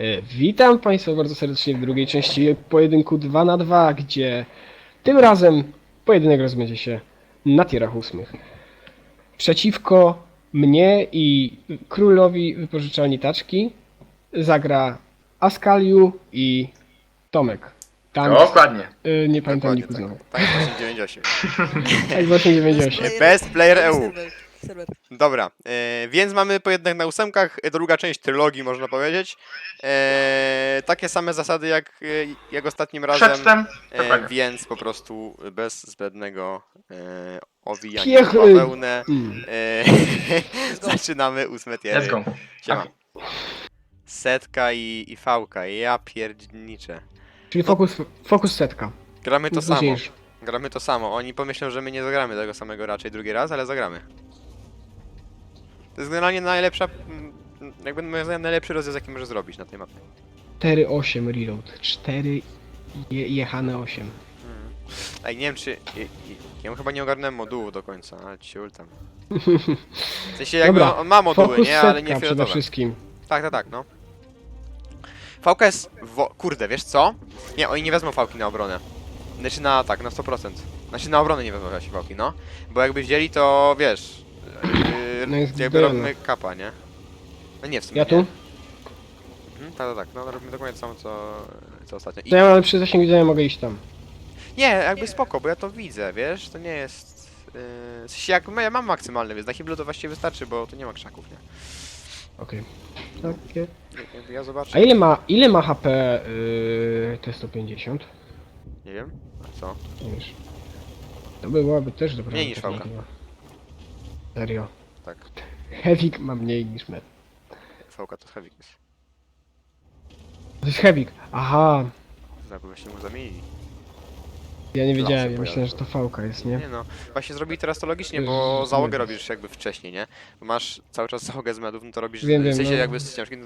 E, Witam Państwa bardzo serdecznie w drugiej części pojedynku 2 na 2 gdzie tym razem pojedynek rozbędzie się na tierach ósmych. Przeciwko mnie i królowi wypożyczalni taczki zagra Askaliu i Tomek. Tam Dokładnie. y, nie pamiętam Dokładnie niku tak. znowu. Tak, 898. Tak, właśnie 98. Best player EU. Serwer. Dobra, e, więc mamy pojedynek na ósemkach, e, druga część trylogii można powiedzieć. E, takie same zasady jak, e, jak ostatnim razem, Przedtem. e, Dokładnie. więc po prostu bez zbędnego e, owijania Piech- w bawełnę. E, zaczynamy ósme Let's tiery. go. Siema. Setka i, i fałka, ja pierdniczę. Czyli fokus, fokus setka. Gramy to samo. Późniejszy. Gramy to samo. Oni pomyślą, że my nie zagramy tego samego raczej drugi raz, ale zagramy. To jest generalnie najlepsza, mm, jakby moim zdaniem najlepszy rozjazd jaki może zrobić na tej mapie. 4-8 reload. 4 je, jechane 8. Mm. Ej, nie wiem czy... Ja, ja chyba nie ogarnąłem modułu do końca, ale ciul tam. W sensie jakby Dobra, on ma moduły, Fokus nie? Ale nie przede fioletowe. wszystkim. Tak, tak, tak, no. Fałka jest... Wo... Kurde, wiesz co? Nie, oni nie wezmą fałki na obronę. Znaczy na atak, na 100%. Znaczy na obronę nie wezmą się fałki, no. Bo jakby wzięli to, wiesz... No jest zdojone. robimy kapa, nie? No nie w sumie, Ja nie. tu? Mhm, tak, tak, tak. No robimy dokładnie to samo co, co ostatnio. I... To ja mam przy zasięgu widzenia mogę iść tam. Nie, jakby spoko, bo ja to widzę, wiesz? To nie jest... Yy... W sensie jak ja mam maksymalny, więc na Hiblu to właściwie wystarczy, bo tu nie ma krzaków, nie? Okej. Takie. Jakby ja zobaczę. A ile ma, ile ma HP yy, T150? Nie wiem. A co? Nie wiesz. To byłaby też dobra. Mniej niż alternatywa. Serio. Tak. Hevik ma mniej niż met. Fałka to heavy jest. To jest Hevik. Aha. Tak, właśnie mu zamienili. Ja nie wiedziałem, ja myślałem, że to. Fałka jest, nie? Nie no, właśnie zrobili teraz to logicznie, bo załogę robisz jakby wcześniej, nie? Bo masz cały czas załogę z medów, no to robisz, Wiem, w sensie no. jakby z ciężkim,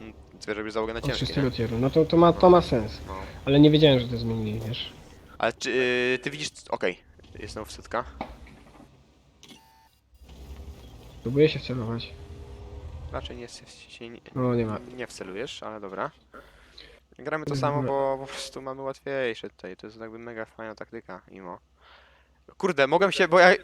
mm, ty robisz załogę na Od ciężkie, nie? szóstego tieru. No to, to, ma, to ma sens. No. Ale nie wiedziałem, że to zmienili, wiesz. Ale czy yy, ty widzisz, okej, jest znowu wsytka. Próbuję się wcelować. Raczej nie, się nie, No nie ma. nie wcelujesz, ale dobra. Gramy to samo, bo po prostu mamy łatwiejsze tutaj, to jest jakby mega fajna taktyka, imo. Kurde, mogłem się, bo ja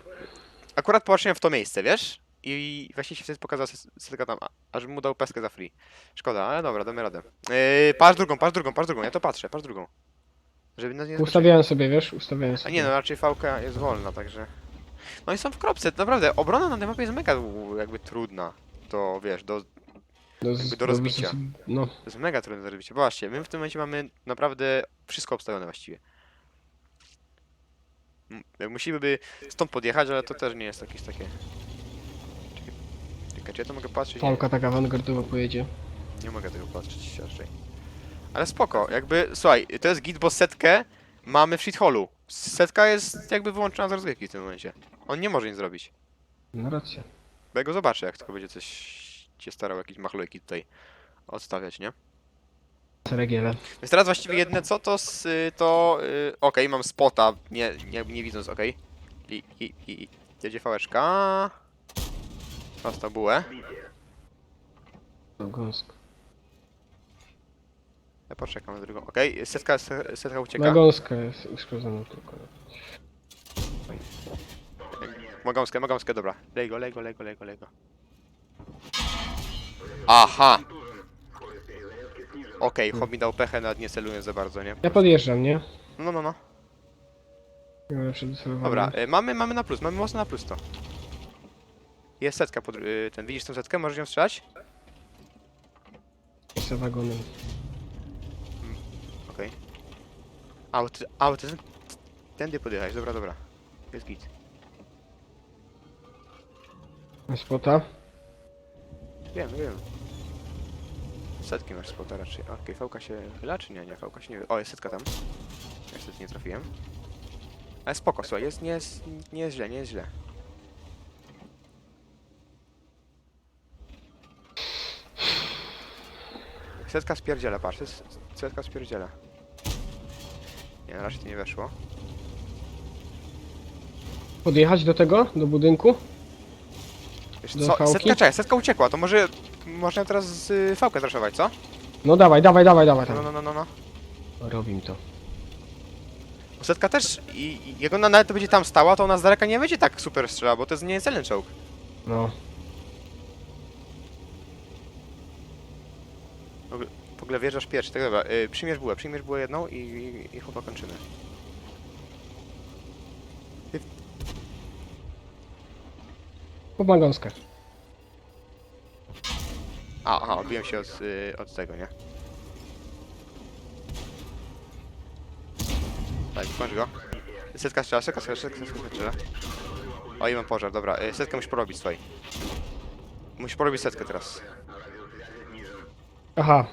akurat popatrzyłem w to miejsce, wiesz? I właśnie się wtedy pokazał sy- sytuacja tam, a- aż mu dał peskę za free. Szkoda, ale dobra, damy radę. Yy, patrz drugą, patrz drugą, patrz drugą, ja to patrzę, patrz drugą. Żeby nas nie zobaczyli. Ustawiałem sobie, wiesz, ustawiałem A sobie. nie no, raczej fałka jest wolna, także... No i są w kropce, naprawdę, obrona na tej mapie jest mega jakby trudna. To wiesz, do, do, jakby do rozbicia. No, to jest mega trudne do zrobicia. Bo Właśnie, my w tym momencie mamy naprawdę wszystko obstawione właściwie. Musimy by stąd podjechać, ale to też nie jest jakieś takie... Czekaj, czy ja to mogę patrzeć? Nie, Fałka tak awangardowo pojedzie. nie mogę tego patrzeć raczej. Ale spoko, jakby, słuchaj, to jest git, bo setkę mamy w shitholeu. Setka jest jakby wyłączona z rozgrywki w tym momencie. On nie może nic zrobić. No racja. Bo ja go zobaczę, jak tylko będzie coś się starał, jakieś machlojki tutaj odstawiać, nie? Ceregiele. Więc teraz właściwie jedne co to s- y, to y, okej, mam spota, nie, nie, nie widząc, okej. I, i, i, i jedzie fałeczka. Dostał bułę. No, gąsk. Ja poczekam na drugą. Okej, setka, se- setka Na ucieka. gąskę jest uszkodzona tylko. Mogąskę, mogąskę, dobra. Lej go, lej go, lej go, lej go, lej go. Aha! Okej, okay, mi dał pechę, nawet nie celując za bardzo, nie? Ja podjeżdżam, nie? No, no, no. Dobra, y, mamy, mamy na plus, mamy mocno na plus to. Jest setka, pod, y, ten, widzisz tę setkę? Możesz ją strzelać? Za wagonem. Okej. A, bo ty, a, bo ty tędy podjechałeś, dobra, dobra. Jest git. Spota. Wiem, wiem. Setki masz spota raczej. Okej, fałka się chyla, czy nie? Nie, fałka się nie... O, jest setka tam. Niestety nie trafiłem. Ale spoko, słuchaj, jest, nie jest, nie jest źle, nie jest źle. Setka spierdziela, patrz, jest setka spierdziela. Nie, raczej to nie weszło. Podjechać do tego? Do budynku? Wiesz Do co, setka, czekaj, setka uciekła, to może można teraz z y, fałkę zraszować, co? No dawaj, dawaj, dawaj, dawaj. No, no, no, no, no. Robim to. Setka też, i, i jak ona nawet będzie tam stała, to ona z daleka nie będzie tak super strzela, bo to jest niecelny czołg. No. W ogóle wjeżdżasz pierwszy, tak dobra. Y, przyjmiesz bułę, przyjmiesz bułę jedną i, i, i chłopa kończymy. Chłop gąskę. A, aha, odbiłem się od, y, od tego, nie? Tak, kończ go. Setka strzela, setka strzela, setka setka strzela. O, i mam pożar, dobra. Y, setkę musisz porobić swojej. Musisz porobić setkę teraz. Aha.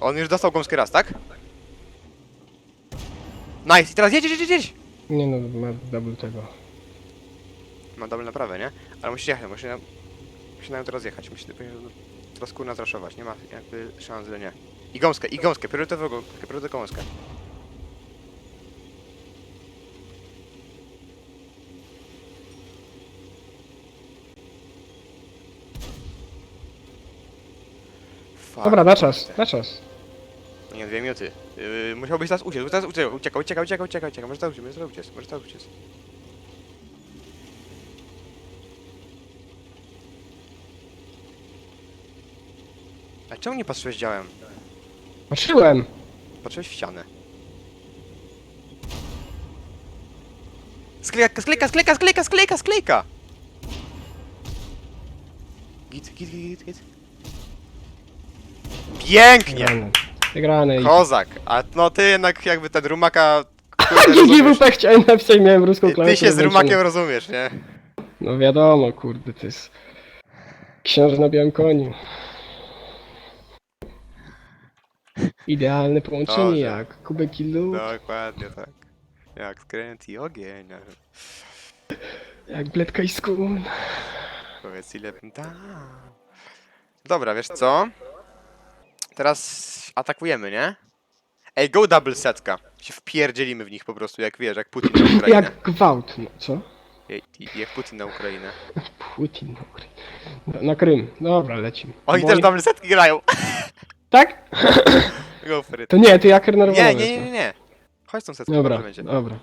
On już dostał gąskę raz, tak? Nice, i teraz jedź, jedź, jedź, jedź! Nie no, ma double tego. Ma double naprawę, nie? Ale musisz jechać, musisz na... Musisz na nią teraz jechać, musisz powinien teraz kurna zraszować, nie ma jakby szans, że nie. I gąskę, i gąskę, priorytetową gąskę, priorytetową gąskę. Fuck. Dobra, na czas, na czas. Nie, dwie minuty. Yy, musiałbyś teraz uciec, teraz uciekał, uciekał, uciekał, uciekał, uciekał, uciekał. Może teraz uciec, może teraz uciec, może teraz uciec. A czemu nie patrzyłeś działem? Patrzyłem. Patrzyłeś w ścianę. Sklejka, sklejka, sklejka, sklejka, sklejka, sklejka! Git, git, git, git. Pięknie! Wygrane. Kozak, a no ty jednak jakby ten rumaka... kurde, rozumiesz. WP chciałem napisać, miałem ruską Ty, ty klawiaturę się z włączoną. rumakiem rozumiesz, nie? No wiadomo, kurde, to jest... Książę na białym koniu. Idealne połączenie Dobrze. jak kubek i lód, Dokładnie tak. Jak skręt i ogień. jak bledka i skun. Powiedz ile bym dał. Dobra, wiesz co? Teraz atakujemy, nie? Ej, go double setka. Się wpierdzielimy w nich po prostu, jak wiesz, jak Putin na Ukrainę. Jak gwałt, no co? I- Jak Putin na Ukrainę. Putin na Ukrainie. Na, na Krym. Dobra, lecimy. Oni Bo też double setki grają. Tak? Go for it. To nie, ty jaker normalny. Nie, nie, nie, nie. Chodź z tą setką, Dobra, dobrze będzie. dobra.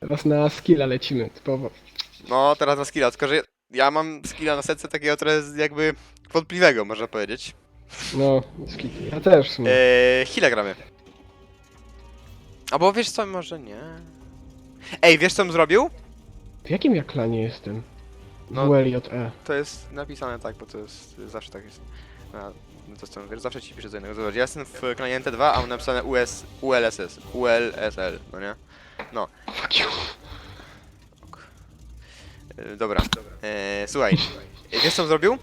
Teraz na skilla lecimy, typowo. No, teraz na skilla, tylko że ja mam skilla na setce takiego trochę jakby wątpliwego, można powiedzieć. No, skill. Ja też w sumie. Eee, Hila gramy. Albo wiesz co, może nie. Ej, wiesz co bym zrobił? W jakim ja klanie jestem? No. WLJE. To jest napisane tak, bo to jest zawsze tak jest. Na, no to co, wiesz, zawsze ci piszę co innego. Zobacz, ja jestem w klanie NT2, a mam napisane US, ULSS, ULSL, no nie? Fuck you. E, dobra. E, słuchaj, e, wiesz co bym zrobił?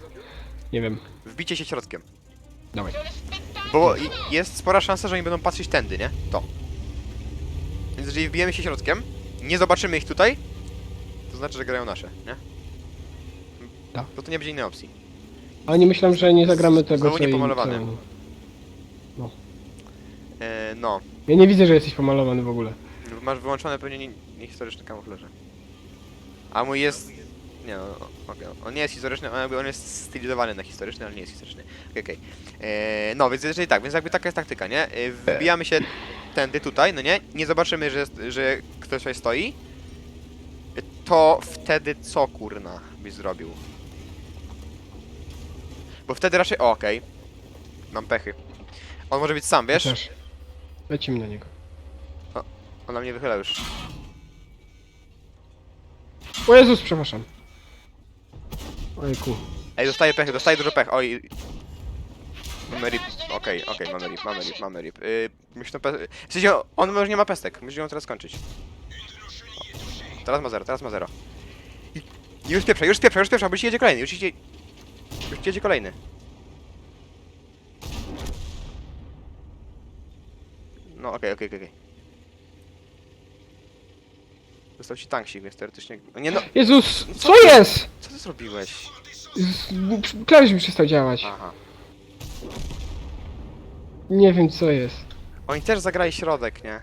Nie wiem. Wbicie się środkiem. Dawaj. Bo jest spora szansa, że oni będą patrzeć tędy, nie? To. Więc jeżeli wbijemy się środkiem, nie zobaczymy ich tutaj, to znaczy, że grają nasze, nie? Tak. Bo to nie będzie innej opcji. Ale nie myślałem, że nie zagramy tego, Znowu co i- niepomalowany. co- E, no. Ja nie widzę, że jesteś pomalowany w ogóle. Masz wyłączone pewnie nie- niehistoryczne kamuflaże. A mój jest... Nie no, okej. On nie jest historyczny, on, jakby on jest stylizowany na historyczny, ale nie jest historyczny. Okej, okej. Eee, No, więc jeżeli tak, więc jakby taka jest taktyka, nie? E, Wbijamy się tędy tutaj, no nie? Nie zobaczymy, że, że ktoś tutaj stoi. E, To wtedy co, kurna, byś zrobił? Bo wtedy raczej... O, okej. Mam pechy. On może być sam, wiesz? Też. Lecimy na niego. On na mnie wychyla już. O Jezus, przepraszam. Ojku. Ej, dostaję pechy, dostaję dużo pech. Oj. Mamy rip. Okej, okej, mamy rip, mamy rip, mamy rip. Yy, myślę, pe... W sensie, on już nie ma pestek. Musimy ją teraz skończyć. O, teraz ma zero, teraz ma zero. Już pierwsza, już pierwsza, już pierwsza, bo już jedzie kolejny, już jedzie... Już jedzie kolejny. No, okej, okej, okej, okej. Dostał ci tanksik, więc teoretycznie... Nie no, Jezus, co jest? co ty zrobiłeś? Z- Klawisz mi przestał działać. Aha. Nie wiem co jest. Oni też zagrali środek, nie?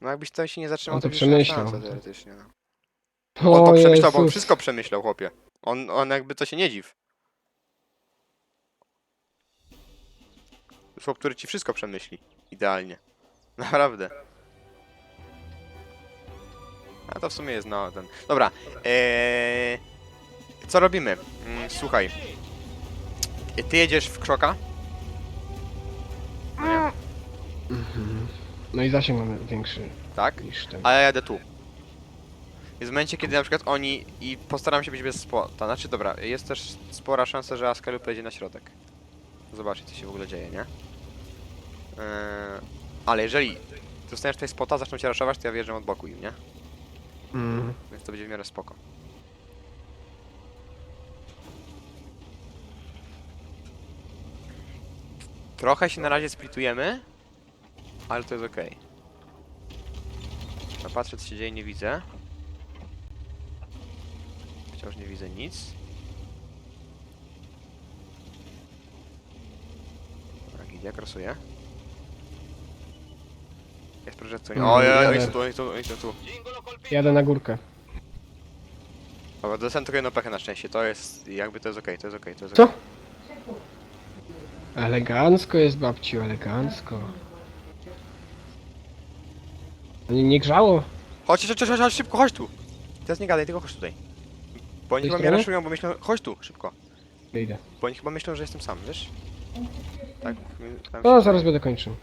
No jakbyś tam się nie zatrzymał, On to byś miał przemyślał. szansę teoretycznie, no. On to O przemyślał, bo on Jezus. wszystko przemyślał, chłopie. On, on jakby to się nie dziw. Chłop, który ci wszystko przemyśli. Idealnie. Naprawdę. A to w sumie jest no ten. Dobra. Eee, co robimy? Mm, słuchaj. Ty jedziesz w krzoka? No. No i zasięg mamy większy Tak? niż ten. A ja jadę tu. Jest w momencie, kiedy na przykład oni i postaram się być bez spota. Znaczy dobra, jest też spora szansa, że Askalu pojedzie na środek. Zobaczcie, co się w ogóle dzieje, nie? Eee, ale jeżeli dostaniesz tutaj spota, zaczną cię raszować, to ja wjeżdżam od boku im, nie? Mm. Więc to będzie w miarę spoko. Trochę się na razie splitujemy, ale to jest ok. Patrzę co się dzieje, nie widzę. Wciąż nie widzę nic. Dobra, Gilia krasuje. Jest prożekcja. Mm, oj, oj, ale- oni są tu, oni są tu, oni są tu. Jadę na górkę. Dobra, dostałem tylko jedną pechę na szczęście, to jest, jakby to jest okej, to jest okej, to jest Co? okej. Elegancko jest babciu, elegancko. Nie, nie grzało? Chodź, chodź, chodź, chodź, chodź, szybko, chodź tu! Teraz nie gadaj, tylko chodź tutaj. Bo oni tej chyba mnie strony? raszują, bo myślą, chodź tu, szybko. Idę. Bo oni chyba myślą, że jestem sam, wiesz? Tak, mi- tam No, zaraz będę kończył.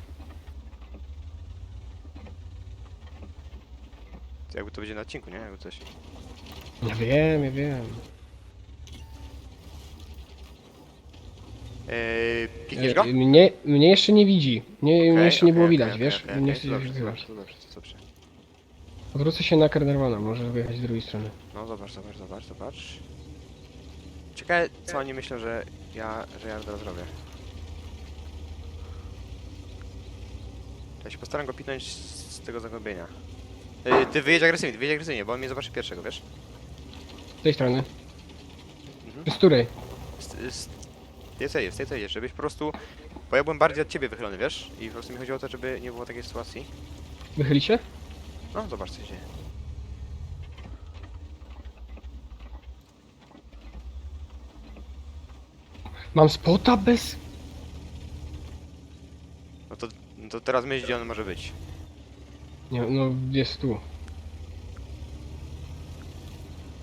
Jakby to będzie na odcinku, nie? Jakby coś. Ja wiem, ja wiem. Eee, pikniesz go? E, Mnie, mnie jeszcze nie widzi. Nie, mnie Okej, jeszcze nie było okej, widać, okej, wiesz? okej, nie okej, chcę to się dobrze, wyzywać. dobrze, to dobrze, to dobrze. Odwrócę się na Kernerwana, może wyjechać z drugiej strony. No zobacz, zobacz, zobacz, zobacz. Ciekawe, co oni myślą, że ja, że ja teraz robię. Ja się postaram go pitnąć z, z tego zagłębienia. Yy, ty wyjedź agresywnie, ty wyjedź agresywnie, bo on mnie zobaczy pierwszego, wiesz? Z tej strony. Mhm. Z której? Z, z tej z tej żebyś po prostu... Bo ja byłem bardziej od ciebie wychylony, wiesz? I po prostu mi chodziło o to, żeby nie było takiej sytuacji. Wychyli się? No, zobacz co się dzieje. Mam spota bez... No to, no to teraz myśl, gdzie on może być. Nie, no jest tu.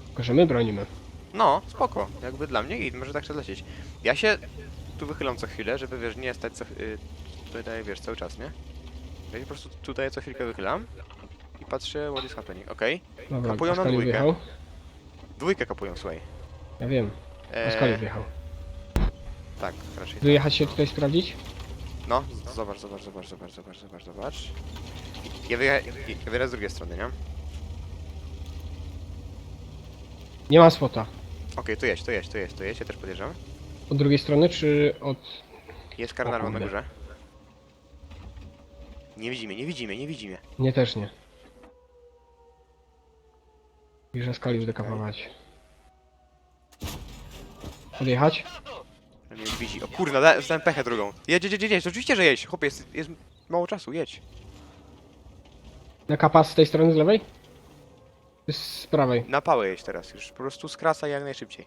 Tylko, że my bronimy. No, spoko. Jakby dla mnie i może tak trzeba lecieć. Ja się tu wychylam co chwilę, żeby wiesz, nie stać co, y, tutaj wiesz cały czas, nie? Ja się po prostu tutaj co chwilkę wychylam i patrzę what is happening. Okej. Dobra, Kapują na Pascali dwójkę. wjechał. Dwójkę kapują, słuchaj. Ja wiem, Pascali Eee, wjechał. tak, raczej. tak. Wyjechać się tutaj sprawdzić? No, z- zobacz, zobacz, zobacz, zobacz, zobacz, zobacz, zobacz. Ja wyjechałem ja z drugiej strony, nie? Okej, Nie ma spota. tu jedź, tu jedź, tu jedź, tu jedź, ja też podjeżdżam. Od drugiej strony, czy od... Jest karnarwon na kurde. górze. Nie widzimy, nie widzimy, nie widzimy. Nie, też nie. I że skali będę kapować. Podjechać? Ale mnie widzi. O kurna, da- dostałem pechę drugą. Jedź, jedź, jedź, jedź, oczywiście, że jedź. Chłopie, jest, jest mało czasu, jedź. Na kapa z tej strony z lewej? Z prawej. Na pałę jedź teraz już. Po prostu skracaj jak najszybciej.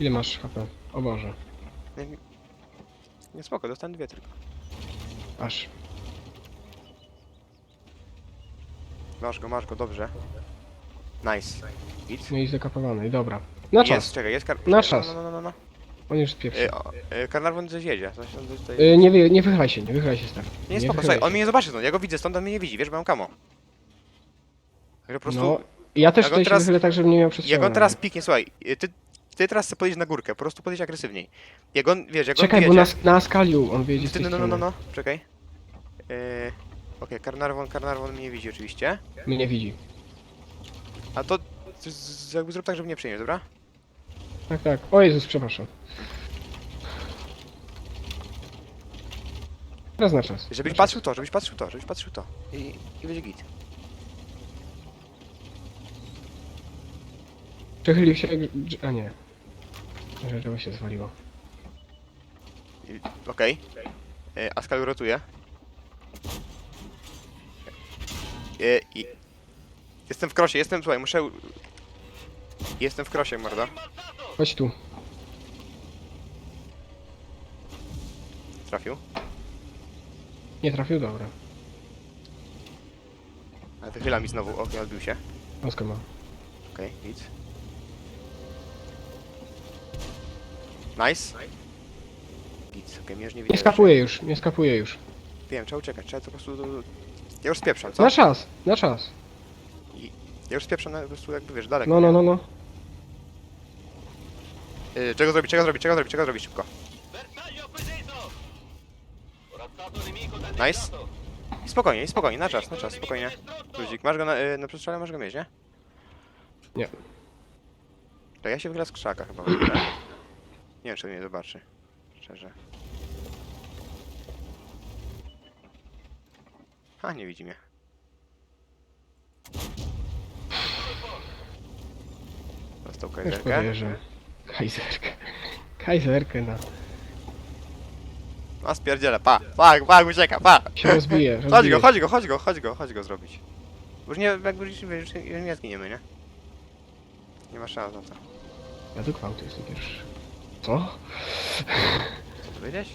Ile masz HP? O Boże. Nie, nie- spoko, dostałem dwie tylko. Aż. Masz go, masz go, dobrze. Nice. Git. No i zakapowany. Dobra. Na czas. Jest, czekaj, jest kar... Na no, czas. No, no, no, no, no. On już pierwszy. E, o, e, Karnarwon coś jedzie. Coś on tutaj... Y, nie, wy, nie wychylaj się, nie wychylaj się stary. nie, spoko, wychylaj słuchaj, on się. mnie nie zobaczy stąd. Ja go widzę stąd, on mnie nie widzi, wiesz, bo mam kamo. Także po prostu... No, ja też jak on tutaj teraz- się wychylę tak, żebym nie miał przestrzału. Jak on teraz piknie, słuchaj, ty, ty teraz chcesz podejść na górkę, po prostu podejść agresywniej. Jak on, wiesz, jak Czekaj, on bo na, na skaliu on wyjedzie z Ty, tej no, no, no, no, strony. no, czekaj. Yy, Okej, Carnarvon, Carnarvon mnie nie widzi oczywiście. Mnie nie widzi. A to z, z, jakby zrób tak, żeby nie przyjąć, dobra? Tak, tak. O Jezus, przepraszam. Teraz na czas. Żebyś Na czas. patrzył to, żebyś patrzył to, żebyś patrzył to. I, i będzie git. Przechylił się... A nie. Że to się zwaliło. I- Okej. Yy, Askal rotuje. Yy, I... Jestem w krosie, jestem, słuchaj, muszę... Jestem w krosie, mordo. Chodź tu. Trafił. Nie trafił? Dobra. Ale wychyla mi znowu, o, nie odbił się. Łaska ma. Okej, nic. Nice. Nic, okej, mnie już nie widzę. Nie skapuje już, nie skapuje już. Wiem, trzeba uciekać, trzeba to po prostu... Ja już spieprzam, co? Na czas, na czas. Ja już spieprzam na, po prostu jakby, wiesz, daleko. No, no, no, no. Y, czego zrobić, czego zrobić, czego zrobić, czego zrobić szybko. Nice. danneggiato! Spokojnie, spokojnie, na czas, na czas, spokojnie. Luzik, masz go na, y, na przestrzale, masz go mieć, nie? Nie. To ja się wygra z krzaka chyba. Nie wiem, czy mnie zobaczy. Szczerze. A, nie widzi mnie. Dostał Już kajzerkę. podjeżdżam. Kajzerkę. Kajzerkę na... A spierdziele, pa! Pa, pa, ucieka, pa! Się rozbije, Chodź rozbije. go, chodź go, chodź go, chodź go, chodź go zrobić. Już nie, jakby już, już, już nie zginiemy, nie? Nie ma szans na to. Ja do gwałtu jestem pierwszy. Co? Co ty powiedziałeś?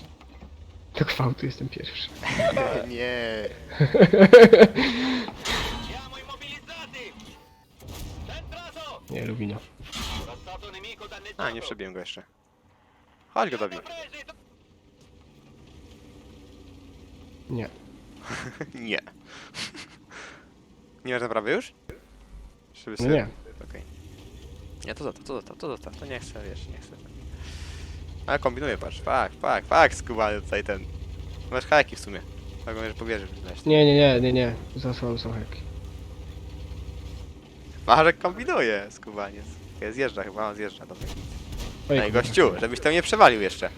Do gwałtu jestem pierwszy. nie. Nie, Lubino. A, nie przebiłem go jeszcze. Chodź go, dobij. Presi! Nie. nie. nie masz naprawy już? Żeby No nie. Okej. Nie, to zostaw, to zostaw, to zostaw, to nie chcę, wiesz, nie chcę. Ale kombinuję, patrz, fak, fak, fak, skubany tutaj ten. Masz hajki w sumie. Tak możesz powierzyć, wiesz. Nie, nie, nie, nie, nie. Za słabo są heki. Marek kombinuje, skubaniec. Okej, Zjeżdża chyba, on zjeżdża, dobra. Oj, Ej, gościu, żebyś tam nie przewalił jeszcze.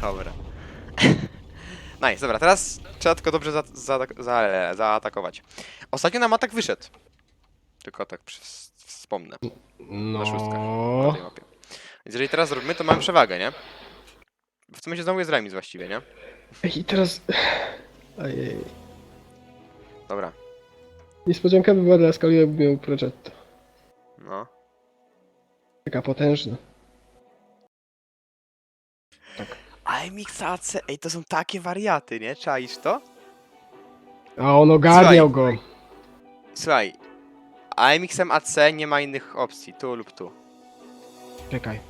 Dobra. Nice, dobra, teraz trzeba tylko dobrze za, za, za, zaatakować. Ostatnio nam atak wyszedł. Tylko tak przy, wspomnę. Na szóstkach. Na No. tej mapie. Więc jeżeli teraz zrobimy, to mamy przewagę, nie? W tym momencie znowu jest remis właściwie, nie? Ej, i teraz... Ojej. Dobra, Niespodzianka by była dla Skali, jakby miał Progetto. No. Taka potężna. AMX AC, ej, to są takie wariaty, nie? Czaisz to? A on ogarniał go. Słuchaj, AMX-em AC nie ma innych opcji, tu lub tu. Czekaj.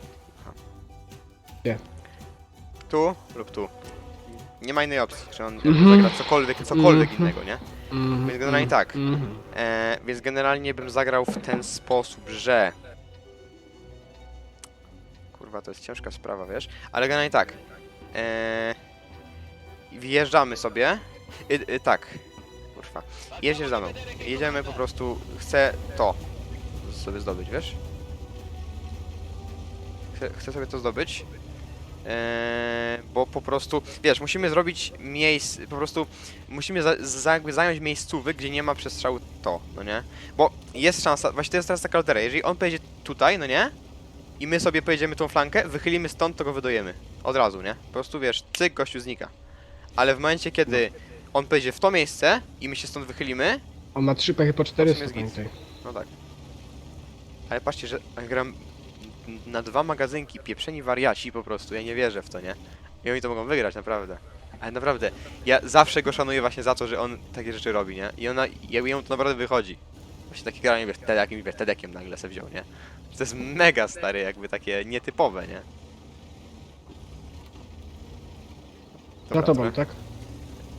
Tu lub tu. Nie ma innej opcji, że on Mhm. zagra cokolwiek, cokolwiek Mhm. innego, nie? Mhm, Więc generalnie tak. mhm. E, więc generalnie bym zagrał w ten sposób, że... Kurwa, to jest ciężka sprawa, wiesz? Ale generalnie tak. E, wjeżdżamy sobie. Y, y, tak. Kurwa. Jedziesz za mną. Jedziemy po prostu... Chcę to sobie zdobyć, wiesz? Chcę, chcę sobie to zdobyć. Eee, bo po prostu, wiesz, musimy zrobić miejsce, po prostu musimy za, za, zająć miejscówy, gdzie nie ma przestrzału to, no nie? Bo jest szansa, właśnie to jest teraz taka loteria, jeżeli on pojedzie tutaj, no nie? I my sobie pojedziemy tą flankę, wychylimy stąd, to go wydojemy. Od razu, nie? Po prostu, wiesz, cyk, gościu znika. Ale w momencie, kiedy on pojedzie w to miejsce i my się stąd wychylimy, On ma trzy pechy po 400, jest git. pamiętaj. no tak. Ale patrzcie, że gram na dwa magazynki, pieprzeni wariaci po prostu, ja nie wierzę w to, nie? I oni to mogą wygrać, naprawdę. Ale naprawdę, ja zawsze go szanuję właśnie za to, że on takie rzeczy robi, nie? I ona, jemu to naprawdę wychodzi. Właśnie takie granie, wiesz, Tedekiem, wiesz, Tedekiem nagle se wziął, nie? To jest mega stary, jakby takie nietypowe, nie? Za tobą, trochę- tak?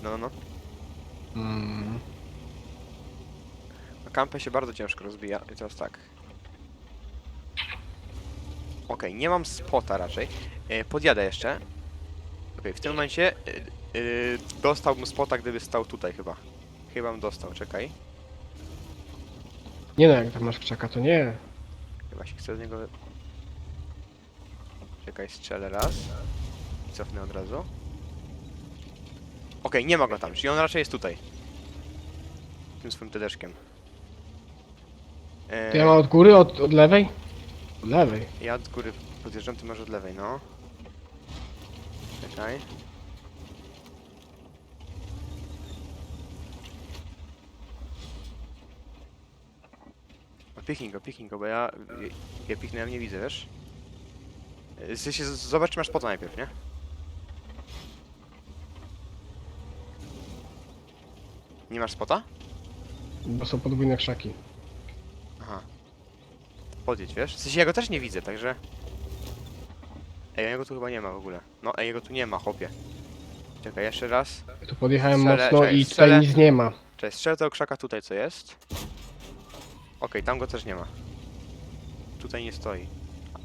No, no, no. Mm. No, Kampę się bardzo ciężko rozbija i teraz tak. Okej, nie mam spota raczej. E, podjadę jeszcze. Okej, w tym momencie e, e, dostałbym spota, gdyby stał tutaj chyba. Chyba bym dostał, czekaj. Nie no, jak tam masz krzaka, to nie. Chyba się chcę z niego... Czekaj, strzelę raz. I cofnę od razu. Okej, nie ma go tam, czyli on raczej jest tutaj. Tym swoim tedeszkiem. E, To ja mam od góry, od, od lewej? Od lewej. Ja od góry podjeżdżam, ty masz od lewej, no. Czekaj. piknij go, piknij go, bo ja... Ja ja nie widzę, wiesz? W sensie, z- zobacz, czy masz spota najpierw, nie? Nie masz spota? Bo są podwójne krzaki. Podjedź, wiesz? W sensie, ja go też nie widzę, także... Ej, jego tu chyba nie ma w ogóle. No, ej, jego tu nie ma, chłopie. Czekaj, jeszcze raz. Tu podjechałem Strzelę, mocno czekaj, i strzelę. tutaj nic nie ma. Cześć, strzelę tego krzaka tutaj, co jest. Okej, tam go też nie ma. Tutaj nie stoi.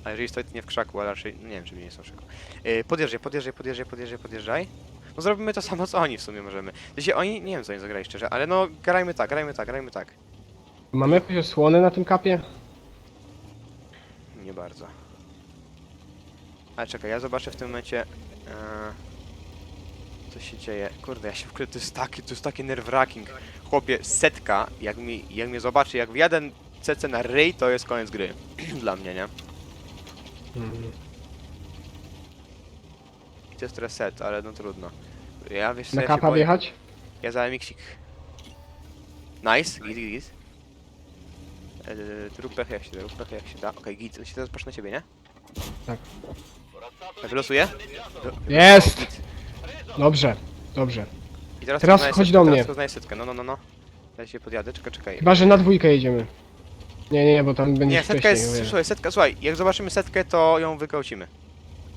A jeżeli stoi, to nie w krzaku, ale raczej... Nie wiem, czy nie jest w krzaku. Yy, podjeżdżaj, podjeżdżaj, podjeżdżaj, podjeżdżaj, podjeżdżaj. No zrobimy to samo, co oni w sumie możemy. W sensie, oni... Nie wiem, co oni zagrali szczerze, ale no, grajmy tak, grajmy tak, grajmy tak. Mamy jakieś osłony na tym kapie? Nie bardzo. Ale czekaj, ja zobaczę w tym momencie... e, co się dzieje. Kurde, ja się wkryję, to jest taki, to jest taki nerve-wracking. Chłopie, setka, jak mi, jak mnie zobaczy, jak wjadę CC na ryj, to jest koniec gry. Dla mnie, nie? Mhm. I to jest teraz set, ale no trudno. Ja wiesz co, Na ja się kapa boję. wjechać? Ja za miksik. Nice, git, git, git. Eee, rób pech jak się da, rób pech jak się da. Okej, git, się teraz patrzę na ciebie, nie? Corazzato Wylosuję? danneggiato. Jest! Git. Dobrze, dobrze. I teraz, Teraz poznaję chodź setkę, do teraz mnie. poznaję setkę, no, no, no, no. Ja się podjadę, czekaj, czekaj. Chyba, że na dwójkę jedziemy. Nie, nie, bo tam będzie Nie, setka wcześniej. jest, mówię. słuchaj, setka, słuchaj, jak zobaczymy setkę, to ją wykaucimy.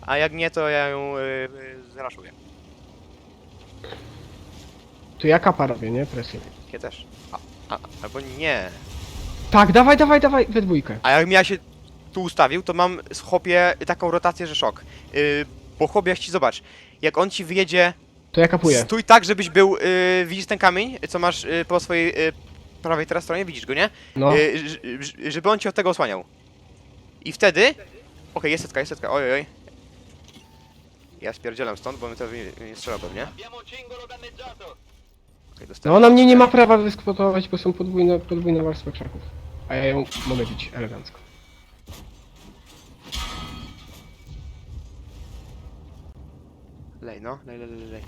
A jak nie, to ja ją yy, yy, zraszuję. Tu ja kapa robię, nie? Presję. Ja też. A, a, albo nie. Tak, dawaj, dawaj, dawaj, we dwójkę. A jakbym ja się tu ustawił, to mam z chłopie taką rotację, że szok. Yy, bo chłopie, jak ci zobacz, jak on ci wyjedzie, To ja kapuję. stój tak, żebyś był, yy, widzisz ten kamień, co masz yy, po swojej yy, prawej teraz stronie, widzisz go, nie? No. Yy, ż- ż- żeby on cię od tego osłaniał. I wtedy... Okej, jest setka, jest setka, oj, oj, oj. Ja spierdzielam stąd, bo my to nie, nie strzelał pewnie. No ona mnie nie ma prawa wyskwotować, bo są podwójne, podwójne warstwy krzaków. A ja ją mogę bić elegancko. Lej, no, lej, lej, lej, lej.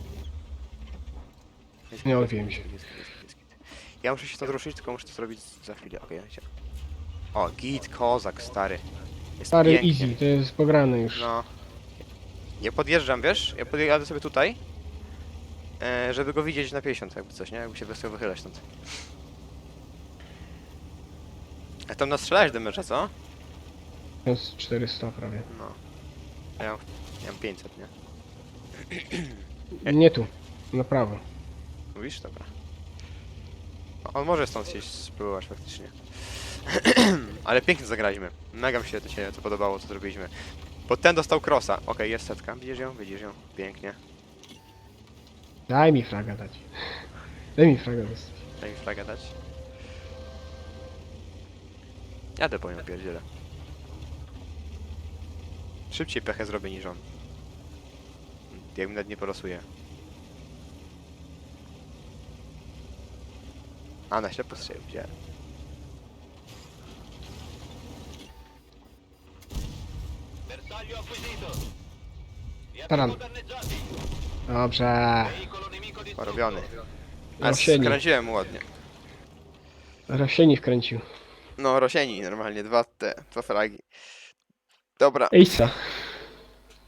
Jest Nie jest się. jest git. Ja muszę się stąd ruszyć, tylko muszę to zrobić za chwilę, okej, okay, O, git, kozak, stary. Jest Stary pięknie. easy, to jest pograne już. No. Ja podjeżdżam, wiesz? Ja podjadę sobie tutaj. E, żeby go widzieć na 50, jakby coś, nie? Jakby się chciał wychylać stąd. A tam nastrzelałeś do mecza, co? Jest 400 prawie. No. A Ja mam, ja mam 500, nie? Nie tu, na prawo. Mówisz? Dobra. On może stąd się spróbować faktycznie. Ale pięknie zagraliśmy. Mega mi się to, się to podobało, co zrobiliśmy. Bo ten dostał crossa. Okej, jest setka. Widzisz ją? Widzisz ją? Pięknie. Daj mi fraga dać. Daj mi fraga dostać. Daj mi flagę dać. Jadę po nią, pierdzielę. Szybciej pechę zrobię niż on. Jakbym nawet nie porosuje. A, na ślepo strzelił, widziałem. Bersaglio acquisito. Taran. Dobrze. Porobiony. A Rosieni. skręciłem ładnie. Rosieni wkręcił. No, Rosieni, normalnie, dwa te, dwa fragi. Dobra. Ejsa.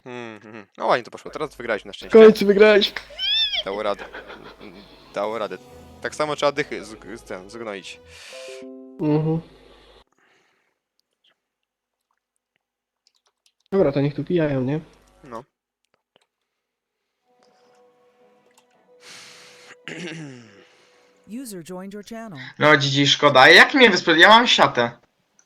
Hmm, hmm. No ładnie to poszło, teraz wygraliśmy na W szczęście. końcu wygrałeś. Dało radę. Dało radę. Tak samo trzeba dychy z, z, ten, zgnoić. Mhm. Dobra, to niech tu pijają, nie? User joined your channel. No dzidzi, szkoda. A jak mnie wysprzedał? Ja mam siatę.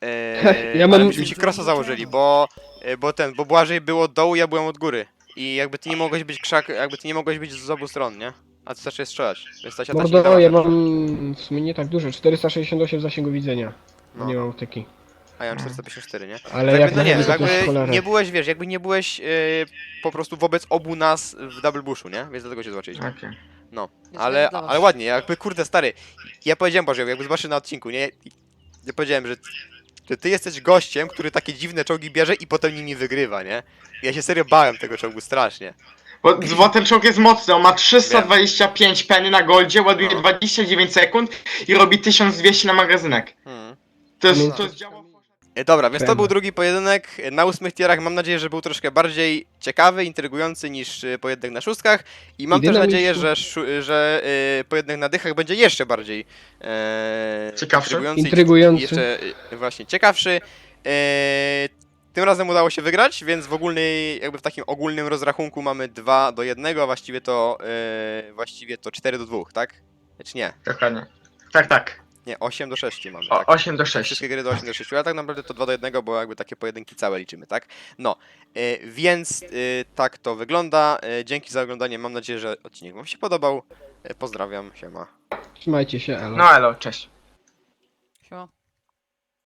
Eee, Ja ale mam- byśmy ci krosa założyli, bo, e, bo ten, bo Błażej było od dołu, ja byłem od góry. I jakby ty nie mogłeś być krzak, jakby ty nie mogłeś być z obu stron, nie? A ty zaczęłeś strzelać, więc ta siata ci nie Mordo, dała ja też. mam w sumie nie tak dużo. 468 zasięgu widzenia. No. Nie mam apteki. A ja mam 454, nie? Ale jakby, jak no na nie, to też jakby cholera. nie byłeś, wiesz, jakby nie byłeś e, po prostu wobec obu nas w double bushu, nie? Więc dlatego się zobaczyliśmy. Okej. No, ale, dla was. ale ładnie, jakby kurde stary, ja powiedziałem Boże, jakby zobaczył na odcinku, nie? Ja powiedziałem, że, że ty jesteś gościem, który takie dziwne czołgi bierze i potem nimi wygrywa, nie? Ja się serio bałem tego czołgu strasznie. Bo, bo ten czołg jest mocny, on ma 325 penny na goldzie, ładuje No. 29 sekund i robi 1200 na magazynek. Hmm. To jest, Między- to jest działo... E, Dobra, więc to był drugi pojedynek e, na ósmych tierach. Mam nadzieję, że był troszkę bardziej ciekawy, intrygujący niż e, pojedynek na szóstkach. I mam I też nadzieję, że, szu- że pojedynek na dychach będzie jeszcze bardziej e, Ciekawszy? intrygujący. i Intrygujący. Jeszcze właśnie ciekawszy. E, tym razem udało się wygrać, więc w ogólnej, jakby w takim ogólnym rozrachunku mamy 2 do 1, a właściwie to e, właściwie to 4 do 2, tak? Czy nie? Dokładnie. Tak, tak. Nie, 8 do 6 mamy. O, tak? 8 do 6. Wszystkie gry do 8 do 6, ale tak naprawdę to 2 do 1, bo jakby takie pojedynki całe liczymy, tak? No, e, więc e, tak to wygląda. E, dzięki za oglądanie, mam nadzieję, że odcinek Wam się podobał. Pozdrawiam, siema. Trzymajcie się, elo. No elo, cześć.